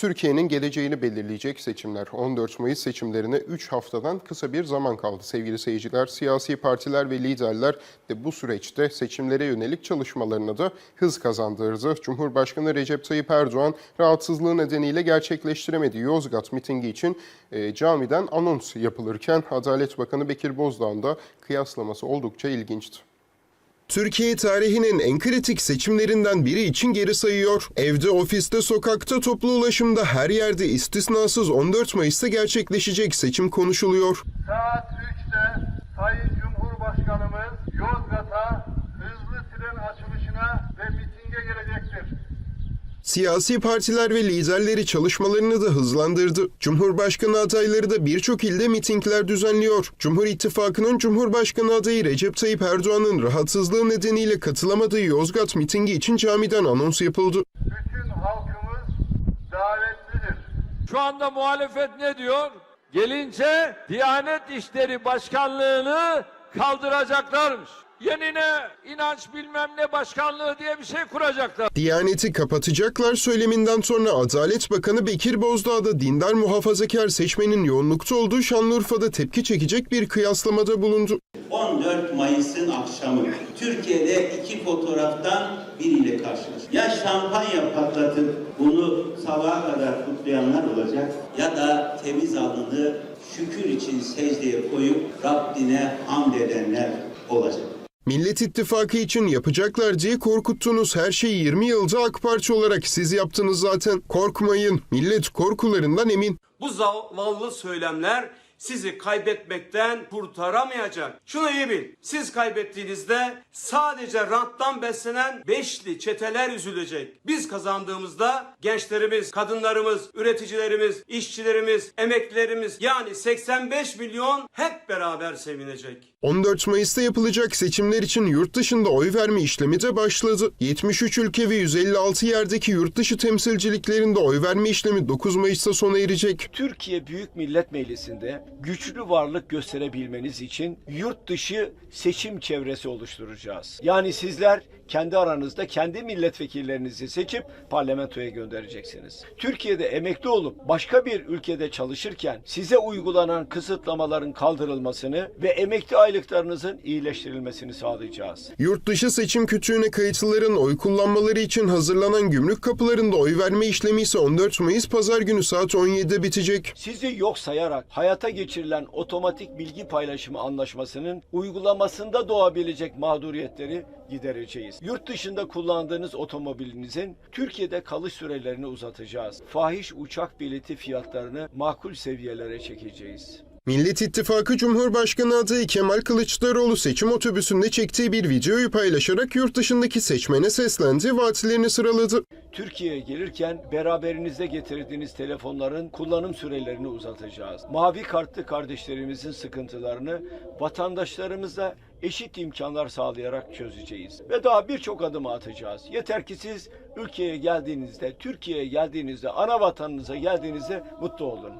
Türkiye'nin geleceğini belirleyecek seçimler. 14 Mayıs seçimlerine 3 haftadan kısa bir zaman kaldı. Sevgili seyirciler, siyasi partiler ve liderler de bu süreçte seçimlere yönelik çalışmalarına da hız kazandırdı. Cumhurbaşkanı Recep Tayyip Erdoğan rahatsızlığı nedeniyle gerçekleştiremediği Yozgat mitingi için e, camiden anons yapılırken Adalet Bakanı Bekir Bozdağ'ın da kıyaslaması oldukça ilginçti. Türkiye tarihinin en kritik seçimlerinden biri için geri sayıyor. Evde, ofiste, sokakta, toplu ulaşımda her yerde istisnasız 14 Mayıs'ta gerçekleşecek seçim konuşuluyor. Saat 3'te Sayın Cumhurbaşkanımız Yozgat'a Siyasi partiler ve liderleri çalışmalarını da hızlandırdı. Cumhurbaşkanı adayları da birçok ilde mitingler düzenliyor. Cumhur İttifakı'nın Cumhurbaşkanı adayı Recep Tayyip Erdoğan'ın rahatsızlığı nedeniyle katılamadığı Yozgat mitingi için camiden anons yapıldı. Bütün halkımız davetlidir. Şu anda muhalefet ne diyor? Gelince Diyanet İşleri Başkanlığı'nı kaldıracaklarmış. Yenine inanç bilmem ne başkanlığı diye bir şey kuracaklar. Diyaneti kapatacaklar söyleminden sonra Adalet Bakanı Bekir Bozdağ da dindar muhafazakar seçmenin yoğunlukta olduğu Şanlıurfa'da tepki çekecek bir kıyaslamada bulundu. 14 Mayıs'ın akşamı Türkiye'de iki fotoğraftan biriyle karşılaş. Ya şampanya patlatıp bunu sabaha kadar kutlayanlar olacak ya da temiz alnını şükür için secdeye koyup Rabbine hamd edenler olacak. Millet İttifakı için yapacaklar diye korkuttuğunuz her şeyi 20 yılda AK Parti olarak siz yaptınız zaten. Korkmayın, millet korkularından emin. Bu zavallı söylemler sizi kaybetmekten kurtaramayacak. Şunu iyi bil. Siz kaybettiğinizde sadece ranttan beslenen beşli çeteler üzülecek. Biz kazandığımızda gençlerimiz, kadınlarımız, üreticilerimiz, işçilerimiz, emeklilerimiz yani 85 milyon hep beraber sevinecek. 14 Mayıs'ta yapılacak seçimler için yurt dışında oy verme işlemi de başladı. 73 ülke ve 156 yerdeki yurt dışı temsilciliklerinde oy verme işlemi 9 Mayıs'ta sona erecek. Türkiye Büyük Millet Meclisi'nde güçlü varlık gösterebilmeniz için yurt dışı seçim çevresi oluşturacağız. Yani sizler kendi aranızda kendi milletvekillerinizi seçip parlamentoya göndereceksiniz. Türkiye'de emekli olup başka bir ülkede çalışırken size uygulanan kısıtlamaların kaldırılmasını ve emekli aylıklarınızın iyileştirilmesini sağlayacağız. Yurt dışı seçim kütüğüne kayıtlıların oy kullanmaları için hazırlanan gümrük kapılarında oy verme işlemi ise 14 Mayıs Pazar günü saat 17'de bitecek. Sizi yok sayarak hayata geçirilen otomatik bilgi paylaşımı anlaşmasının uygulamasında doğabilecek mağduriyetleri gidereceğiz. Yurt dışında kullandığınız otomobilinizin Türkiye'de kalış sürelerini uzatacağız. Fahiş uçak bileti fiyatlarını makul seviyelere çekeceğiz. Millet İttifakı Cumhurbaşkanı adayı Kemal Kılıçdaroğlu seçim otobüsünde çektiği bir videoyu paylaşarak yurt dışındaki seçmene seslendi, vaatlerini sıraladı. Türkiye'ye gelirken beraberinizde getirdiğiniz telefonların kullanım sürelerini uzatacağız. Mavi kartlı kardeşlerimizin sıkıntılarını vatandaşlarımıza eşit imkanlar sağlayarak çözeceğiz. Ve daha birçok adım atacağız. Yeter ki siz ülkeye geldiğinizde, Türkiye'ye geldiğinizde, ana vatanınıza geldiğinizde mutlu olun.